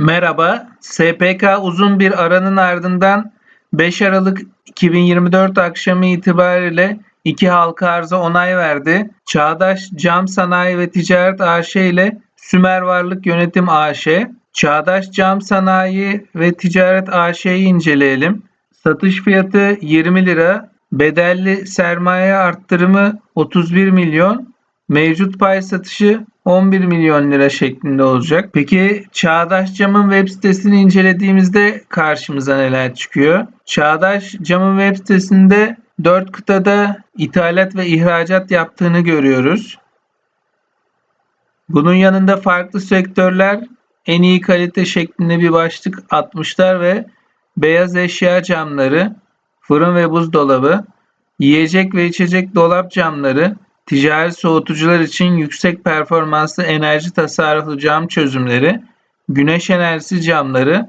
Merhaba, SPK uzun bir aranın ardından 5 Aralık 2024 akşamı itibariyle iki halka arza onay verdi. Çağdaş Cam Sanayi ve Ticaret AŞ ile Sümer Varlık Yönetim AŞ. Çağdaş Cam Sanayi ve Ticaret AŞ'yi inceleyelim. Satış fiyatı 20 lira, bedelli sermaye arttırımı 31 milyon, Mevcut pay satışı 11 milyon lira şeklinde olacak. Peki Çağdaş Cam'ın web sitesini incelediğimizde karşımıza neler çıkıyor? Çağdaş Cam'ın web sitesinde 4 kıtada ithalat ve ihracat yaptığını görüyoruz. Bunun yanında farklı sektörler en iyi kalite şeklinde bir başlık atmışlar ve beyaz eşya camları, fırın ve buzdolabı, yiyecek ve içecek dolap camları, ticari soğutucular için yüksek performanslı enerji tasarruflu cam çözümleri, güneş enerjisi camları,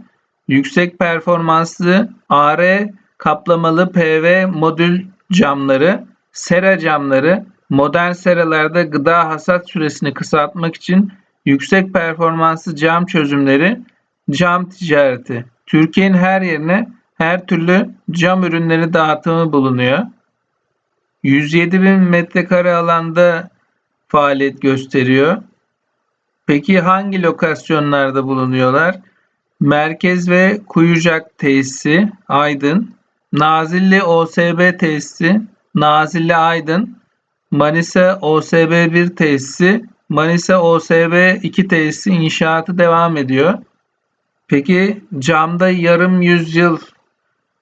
yüksek performanslı AR kaplamalı PV modül camları, sera camları, modern seralarda gıda hasat süresini kısaltmak için yüksek performanslı cam çözümleri, cam ticareti. Türkiye'nin her yerine her türlü cam ürünleri dağıtımı bulunuyor. 107 bin metrekare alanda faaliyet gösteriyor. Peki hangi lokasyonlarda bulunuyorlar? Merkez ve Kuyucak tesisi Aydın, Nazilli OSB tesisi Nazilli Aydın, Manisa OSB 1 tesisi, Manisa OSB 2 tesisi inşaatı devam ediyor. Peki camda yarım yüzyıl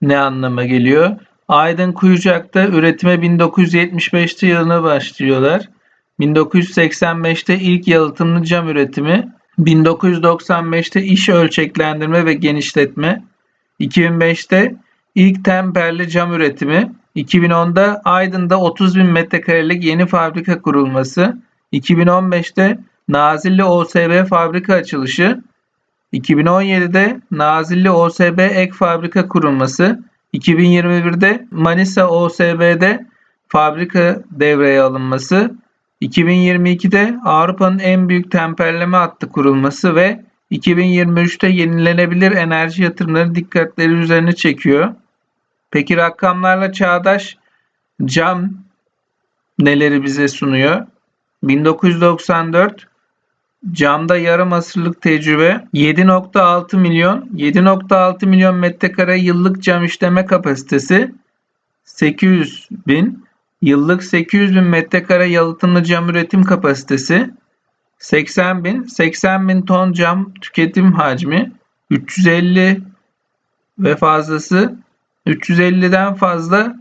ne anlama geliyor? Aydın Kuyucak'ta üretime 1975'te yılına başlıyorlar. 1985'te ilk yalıtımlı cam üretimi, 1995'te iş ölçeklendirme ve genişletme, 2005'te ilk temperli cam üretimi, 2010'da Aydın'da 30 bin metrekarelik yeni fabrika kurulması, 2015'te Nazilli OSB fabrika açılışı, 2017'de Nazilli OSB ek fabrika kurulması, 2021'de Manisa OSB'de fabrika devreye alınması, 2022'de Avrupa'nın en büyük temperleme hattı kurulması ve 2023'te yenilenebilir enerji yatırımları dikkatleri üzerine çekiyor. Peki rakamlarla çağdaş cam neleri bize sunuyor? 1994 Camda yarım asırlık tecrübe 7.6 milyon 7.6 milyon metrekare yıllık cam işleme kapasitesi 800 bin yıllık 800 bin metrekare yalıtımlı cam üretim kapasitesi 80 bin 80 bin ton cam tüketim hacmi 350 ve fazlası 350'den fazla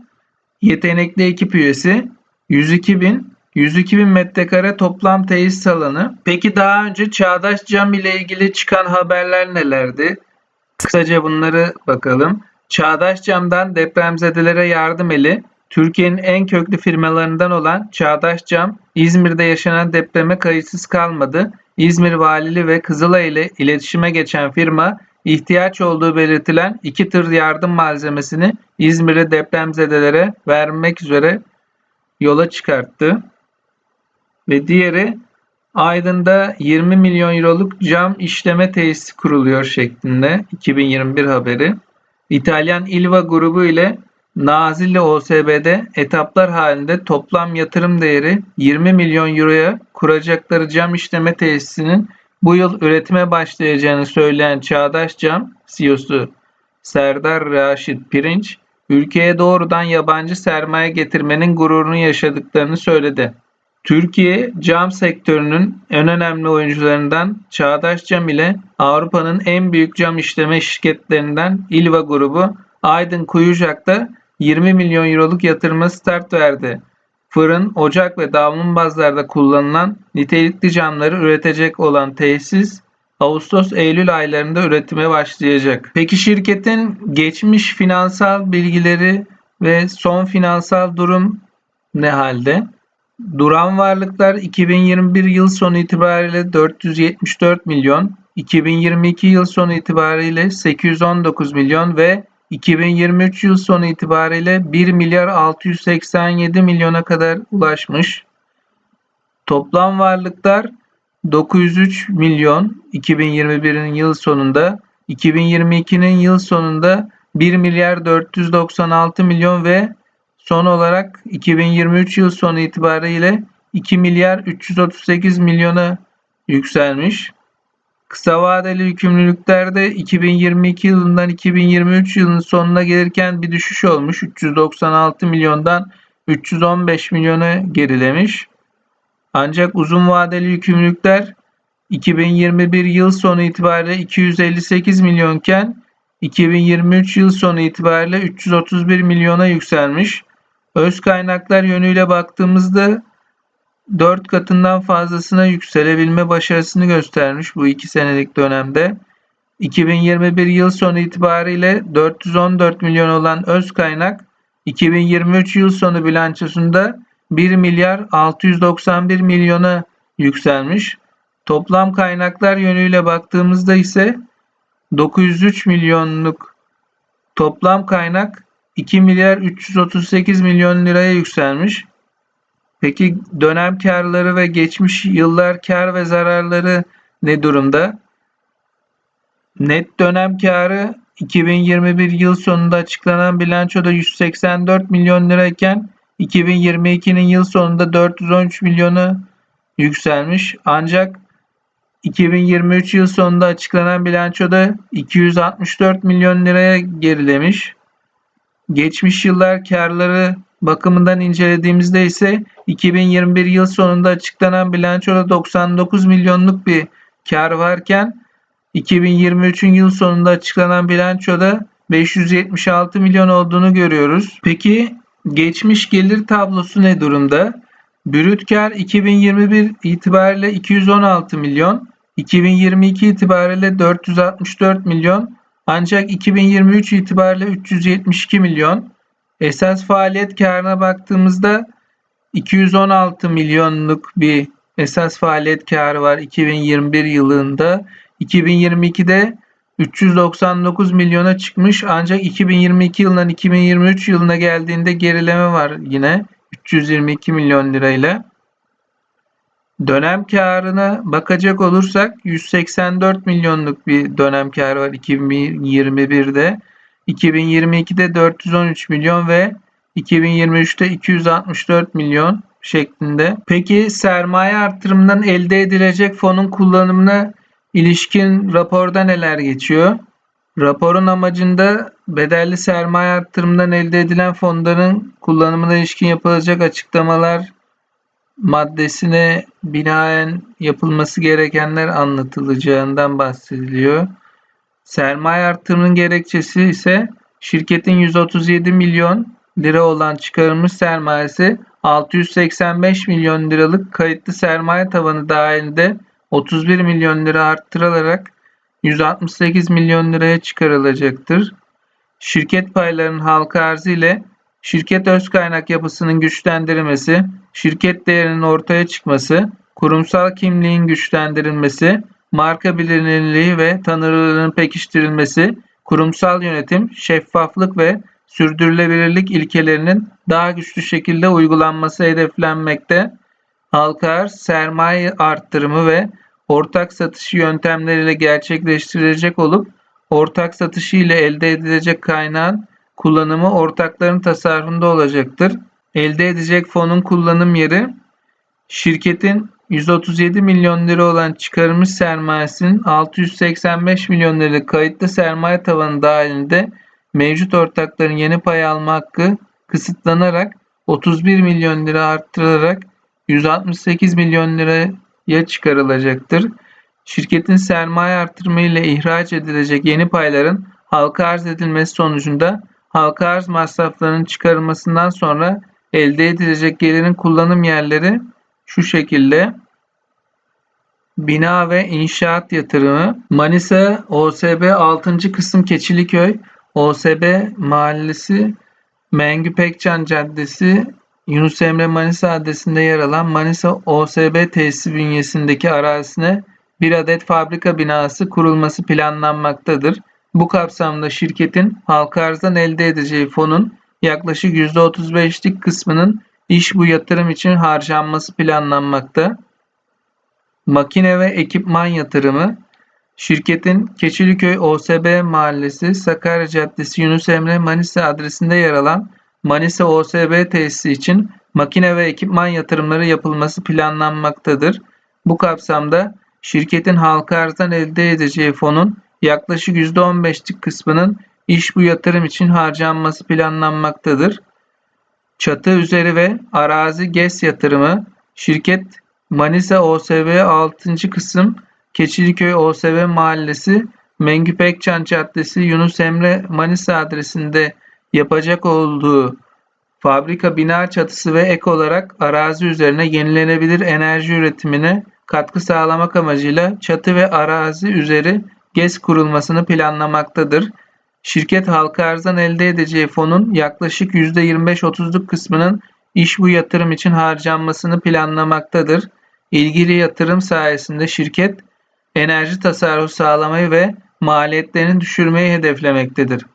yetenekli ekip üyesi 102 bin 102 bin metrekare toplam tesis alanı. Peki daha önce Çağdaş Cam ile ilgili çıkan haberler nelerdi? Kısaca bunları bakalım. Çağdaş Cam'dan depremzedelere yardım eli, Türkiye'nin en köklü firmalarından olan Çağdaş Cam, İzmir'de yaşanan depreme kayıtsız kalmadı. İzmir Valiliği ve Kızılay ile iletişime geçen firma, ihtiyaç olduğu belirtilen iki tır yardım malzemesini İzmir'e depremzedelere vermek üzere yola çıkarttı ve diğeri Aydın'da 20 milyon euroluk cam işleme tesisi kuruluyor şeklinde 2021 haberi. İtalyan Ilva grubu ile Nazilli OSB'de etaplar halinde toplam yatırım değeri 20 milyon euroya kuracakları cam işleme tesisinin bu yıl üretime başlayacağını söyleyen Çağdaş Cam CEO'su Serdar Raşit Pirinç, ülkeye doğrudan yabancı sermaye getirmenin gururunu yaşadıklarını söyledi. Türkiye cam sektörünün en önemli oyuncularından Çağdaş Cam ile Avrupa'nın en büyük cam işleme şirketlerinden Ilva grubu Aydın Kuyucak'ta 20 milyon euroluk yatırıma start verdi. Fırın, ocak ve davlumbazlarda kullanılan nitelikli camları üretecek olan tesis Ağustos-Eylül aylarında üretime başlayacak. Peki şirketin geçmiş finansal bilgileri ve son finansal durum ne halde? Duran varlıklar 2021 yıl sonu itibariyle 474 milyon, 2022 yıl sonu itibariyle 819 milyon ve 2023 yıl sonu itibariyle 1 milyar 687 milyona kadar ulaşmış. Toplam varlıklar 903 milyon 2021'in yıl sonunda, 2022'nin yıl sonunda 1 milyar 496 milyon ve son olarak 2023 yıl sonu itibariyle 2 milyar 338 milyona yükselmiş. Kısa vadeli yükümlülüklerde 2022 yılından 2023 yılının sonuna gelirken bir düşüş olmuş. 396 milyondan 315 milyona gerilemiş. Ancak uzun vadeli yükümlülükler 2021 yıl sonu itibariyle 258 milyonken 2023 yıl sonu itibariyle 331 milyona yükselmiş. Öz kaynaklar yönüyle baktığımızda 4 katından fazlasına yükselebilme başarısını göstermiş bu 2 senelik dönemde. 2021 yıl sonu itibariyle 414 milyon olan öz kaynak 2023 yıl sonu bilançosunda 1 milyar 691 milyona yükselmiş. Toplam kaynaklar yönüyle baktığımızda ise 903 milyonluk toplam kaynak 2 milyar 338 milyon liraya yükselmiş. Peki dönem karları ve geçmiş yıllar kar ve zararları ne durumda? Net dönem karı 2021 yıl sonunda açıklanan bilançoda 184 milyon lirayken 2022'nin yıl sonunda 413 milyonu yükselmiş. Ancak 2023 yıl sonunda açıklanan bilançoda 264 milyon liraya gerilemiş. Geçmiş yıllar karları bakımından incelediğimizde ise 2021 yıl sonunda açıklanan bilançoda 99 milyonluk bir kar varken 2023'ün yıl sonunda açıklanan bilançoda 576 milyon olduğunu görüyoruz. Peki geçmiş gelir tablosu ne durumda? Brüt kar 2021 itibariyle 216 milyon, 2022 itibariyle 464 milyon, ancak 2023 itibariyle 372 milyon. Esas faaliyet karına baktığımızda 216 milyonluk bir esas faaliyet karı var 2021 yılında. 2022'de 399 milyona çıkmış ancak 2022 yılından 2023 yılına geldiğinde gerileme var yine 322 milyon lirayla. Dönem karına bakacak olursak 184 milyonluk bir dönem karı var 2021'de. 2022'de 413 milyon ve 2023'te 264 milyon şeklinde. Peki sermaye artırımından elde edilecek fonun kullanımına ilişkin raporda neler geçiyor? Raporun amacında bedelli sermaye arttırımından elde edilen fonların kullanımına ilişkin yapılacak açıklamalar maddesine binaen yapılması gerekenler anlatılacağından bahsediliyor. Sermaye artırımının gerekçesi ise şirketin 137 milyon lira olan çıkarılmış sermayesi 685 milyon liralık kayıtlı sermaye tavanı dahilinde 31 milyon lira arttırılarak 168 milyon liraya çıkarılacaktır. Şirket paylarının halka arzı ile şirket öz kaynak yapısının güçlendirilmesi, şirket değerinin ortaya çıkması, kurumsal kimliğin güçlendirilmesi, marka bilinirliği ve tanınırlığının pekiştirilmesi, kurumsal yönetim, şeffaflık ve sürdürülebilirlik ilkelerinin daha güçlü şekilde uygulanması hedeflenmekte. Halka sermaye arttırımı ve ortak satışı yöntemleriyle gerçekleştirilecek olup ortak satışı ile elde edilecek kaynağın kullanımı ortakların tasarrufunda olacaktır. Elde edecek fonun kullanım yeri şirketin 137 milyon lira olan çıkarılmış sermayesinin 685 milyon lira kayıtlı sermaye tavanı dahilinde mevcut ortakların yeni pay alma hakkı kısıtlanarak 31 milyon lira arttırılarak 168 milyon liraya çıkarılacaktır. Şirketin sermaye artırımı ile ihraç edilecek yeni payların halka arz edilmesi sonucunda halka arz masraflarının çıkarılmasından sonra elde edilecek gelirin kullanım yerleri şu şekilde bina ve inşaat yatırımı Manisa OSB 6. kısım Keçiliköy OSB mahallesi Mengü Pekcan Caddesi Yunus Emre Manisa adresinde yer alan Manisa OSB tesisi bünyesindeki arazisine bir adet fabrika binası kurulması planlanmaktadır. Bu kapsamda şirketin halka arzdan elde edeceği fonun yaklaşık %35'lik kısmının iş bu yatırım için harcanması planlanmakta. makine ve ekipman yatırımı, şirketin Keçiliköy OSB Mahallesi, Sakarya Caddesi, Yunus Emre, Manisa adresinde yer alan Manisa OSB tesisi için makine ve ekipman yatırımları yapılması planlanmaktadır. Bu kapsamda şirketin halka arzdan elde edeceği fonun yaklaşık %15'lik kısmının iş bu yatırım için harcanması planlanmaktadır. Çatı üzeri ve arazi GES yatırımı şirket Manisa OSB 6. kısım Keçiliköy OSB Mahallesi Mengü Pekcan Caddesi Yunus Emre Manisa adresinde yapacak olduğu fabrika bina çatısı ve ek olarak arazi üzerine yenilenebilir enerji üretimine katkı sağlamak amacıyla çatı ve arazi üzeri GES kurulmasını planlamaktadır. Şirket halka arzdan elde edeceği fonun yaklaşık %25-30'luk kısmının iş bu yatırım için harcanmasını planlamaktadır. İlgili yatırım sayesinde şirket enerji tasarrufu sağlamayı ve maliyetlerini düşürmeyi hedeflemektedir.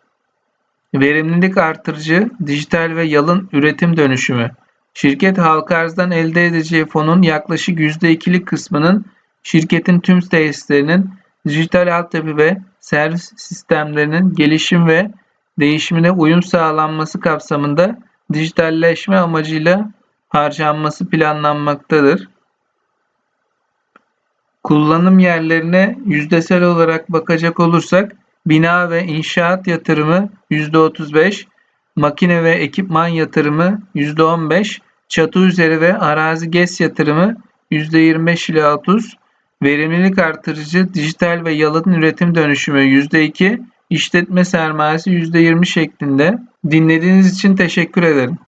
Verimlilik artırıcı, dijital ve yalın üretim dönüşümü. Şirket halka arzdan elde edeceği fonun yaklaşık %2'lik kısmının şirketin tüm tesislerinin dijital altyapı ve servis sistemlerinin gelişim ve değişimine uyum sağlanması kapsamında dijitalleşme amacıyla harcanması planlanmaktadır. Kullanım yerlerine yüzdesel olarak bakacak olursak bina ve inşaat yatırımı %35, makine ve ekipman yatırımı %15, çatı üzeri ve arazi GES yatırımı %25 ila 30, verimlilik artırıcı dijital ve yalıtım üretim dönüşümü %2, işletme sermayesi %20 şeklinde. Dinlediğiniz için teşekkür ederim.